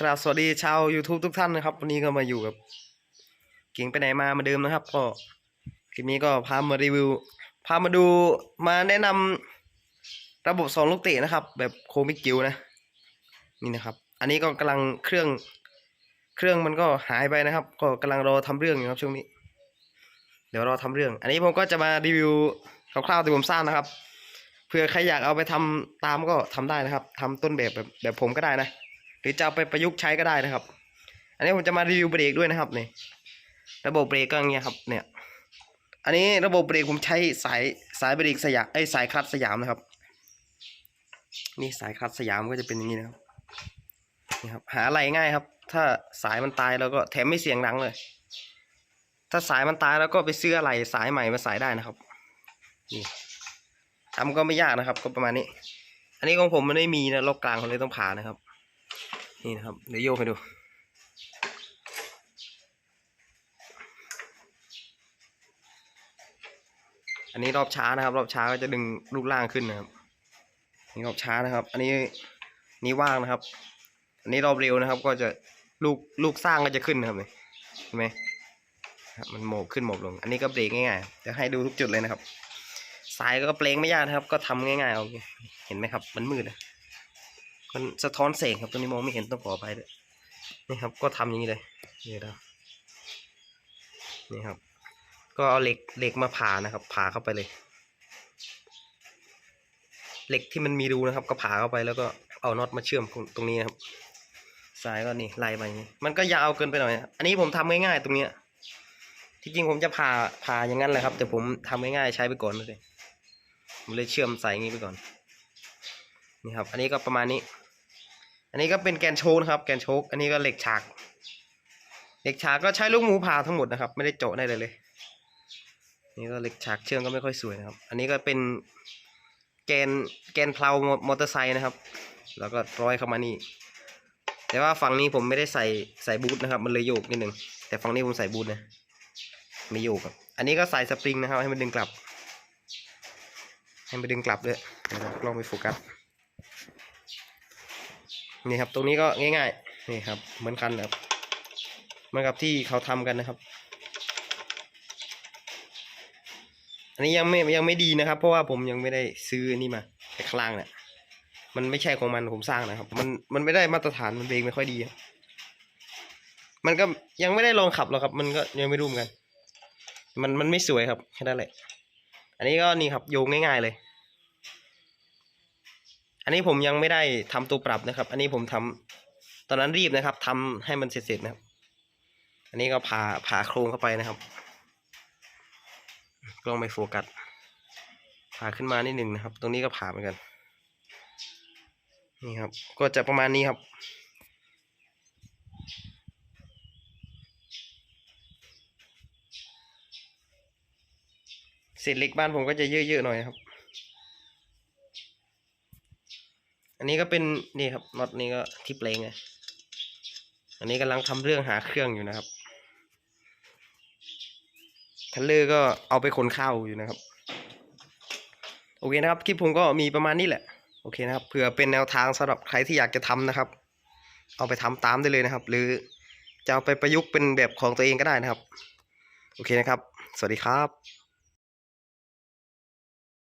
กราบสวัสดีชาว YouTube ทุกท่านนะครับ วันนี้ก็มาอยู่กับ เก่งไปไหนมามาเดิมนะครับ ก็คลิปนี้ก็พามารีวิว พามาดูมาแนะนำระบบสองลูกเตะนะครับ แบบโคมิกิวนะ นี่นะครับ อันนี้ก็กำลังเครื่อง เครื่องมันก็หายไปนะครับ ก็กำลังรอทำเรื่องอยู่ครับช่วงนี้ เดี๋ยวรอทำเรื่อง อันนี้ผมก็จะมารีวิวคร่าวๆที่ผมสร้างนะครับเผื่อใครอยากเอาไปทำตามก็ทำได้นะครับทำต้นแบบแบบแบบผมก็ได้นะ หรือจะเอาไปประยุกต์ใช้ก็ได้นะครับ อันนี้ผมจะมารีวิวเบรกด้วยนะครับนี่ระบบเบรกก็อย่างเงี้ยครับเนี่ย อันนี้ระบบเบรกผมใช้สายสายเบรกสยามไอ้ยสายคลัตช์สยามนะครับ นี่สายคลัตช์สยามก็จะเป็นอย่างนี้นะครับนี่ครับหาอะไรง่ายครับ ถ้าสายมันตายแล้วก็แถมไม่เสียงดังเลย ถ้าสายมันตายแล้วก็ไปซื้ออะไรสายใหม่มาสายได้นะครับนี่ทำก็ไม่ยากนะครับ ก็ประมาณนี้ อันนี้ของผมมันไม่มีนะรอบกลางผมเลยต้องผ่านะครับ นี่นะครับเดี๋ยวโยกให้ดูอันนี้รอบช้านะครับ รอบช้าก็จะดึงลูกล่างขึ้นนะครับนี่รอบช้านะครับ อันนี้นี่ว่างนะครับ อันนี้รอบเร็วนะครับ ก็จะลูกลูกสร้างก็จะขึ้นนะครับเห็นไหมมันโหมกขึ้นโหมกลง อันนี้ก็เบรกง่ายๆจะให้ดูทุกจุดเลยนะครับ สายก็เปลงไม่ยากนะครับ ก็ทำง่ายๆเอาเห็นไหมครับ มันมืดนะ มันสะท้อนแสงครับตัวนี้มองไม่เห็นต้องขออภัยด้วยนี่ครับก็ทำอย่างนี้เลยนี่นะนี่ครับ ก็เอาเหล็กเหล็กมาผ่านะครับ ผ่าเข้าไปเลย เหล็กที่มันมีรูนะครับ ก็ผ่าเข้าไปแล้วก็เอาน็อตมาเชื่อมตรงนี้นะครับสายก็นี่ไล่ไปอย่างนี้มันก็ยาวเกินไปหน่อยอันนี้ผมทำง่ายๆตรงเนี้ยที่จริงผมจะผ่าผ่าอย่างนั้นแหละครับ แต่ผมทำง่ายๆใช้ไปก่อนเลยผมเลยเชื่อมสายงี้ไปก่อนนี่ครับ อันนี้ก็ประมาณนี้ อันนี้ก็เป็นแกนโชกนะครับ แกนโชกอันนี้ก็เหล็กฉาก เหล็กฉากก็ใช้ลูกหมูผ่าทั้งหมดนะครับ ไม่ได้เจาะได้เลยเลย นี่ก็เหล็กฉากเชื่อมก็ไม่ค่อยสวยนะครับ อันนี้ก็เป็นแกนแกนเพลามอเตอร์ไซค์นะครับ แล้วก็ร้อยเข้ามานี่ แต่ว่าฝั่งนี้ผมไม่ได้ใส่ใส่บูทนะครับ มันเลยโยกนิดหนึ่ง แต่ฝั่งนี้ผมใส่บูทนะ ไม่โยกครับ อันนี้ก็ใส่สปริงนะครับ ให้มันดึงกลับ ให้มันดึงกลับด้วยเดี๋ยวเราลองไปโฟกัส นี่ครับ ตรงนี้ก็ง่ายๆนี่ครับ เหมือนกันครับเหมือนกับที่เขาทำกันนะครับ อันนี้ยังไม่ยังไม่ดีนะครับ เพราะว่าผมยังไม่ได้ซื้อนี่มาแต่ข้างล่างเนี่ยมันไม่ใช่ของมันผมสร้างนะครับ มันมันไม่ได้มาตรฐานมันเบรกไม่ค่อยดีมันก็ยังไม่ได้ลองขับหรอกครับ มันก็ยังไม่รู้เหมือนกัน มันมันไม่สวยครับแค่นั้นแหละ อันนี้ก็นี่ครับโยงง่ายๆเลย อันนี้ผมยังไม่ได้ทำตัวปรับนะครับ อันนี้ผมทำตอนนั้นรีบนะครับทำให้มันเสร็จๆนะครับ อันนี้ก็ผ่าผ่าโครงเข้าไปนะครับกล้องไม่โฟกัสผ่าขึ้นมานิดหนึ่งนะครับ ตรงนี้ก็ผ่าเหมือนกันนี่ครับ ก็จะประมาณนี้ครับ เศษเหล็กบ้านผมก็จะเยอะๆหน่อยครับ อันนี้ก็เป็นนี่ครับน็อตนี้ก็ที่เปลงไงอันนี้กำลังทำเรื่องหาเครื่องอยู่นะครับทันเลอร์ก็เอาไปขนข้าวอยู่นะครับ โอเคนะครับคลิปผมก็มีประมาณนี้แหละ โอเคนะครับเผื่อเป็นแนวทางสำหรับใครที่อยากจะทำนะครับ เอาไปทำตามได้เลยนะครับ หรือจะเอาไปประยุกต์เป็นแบบของตัวเองก็ได้นะครับ โอเคนะครับ สวัสดีครับ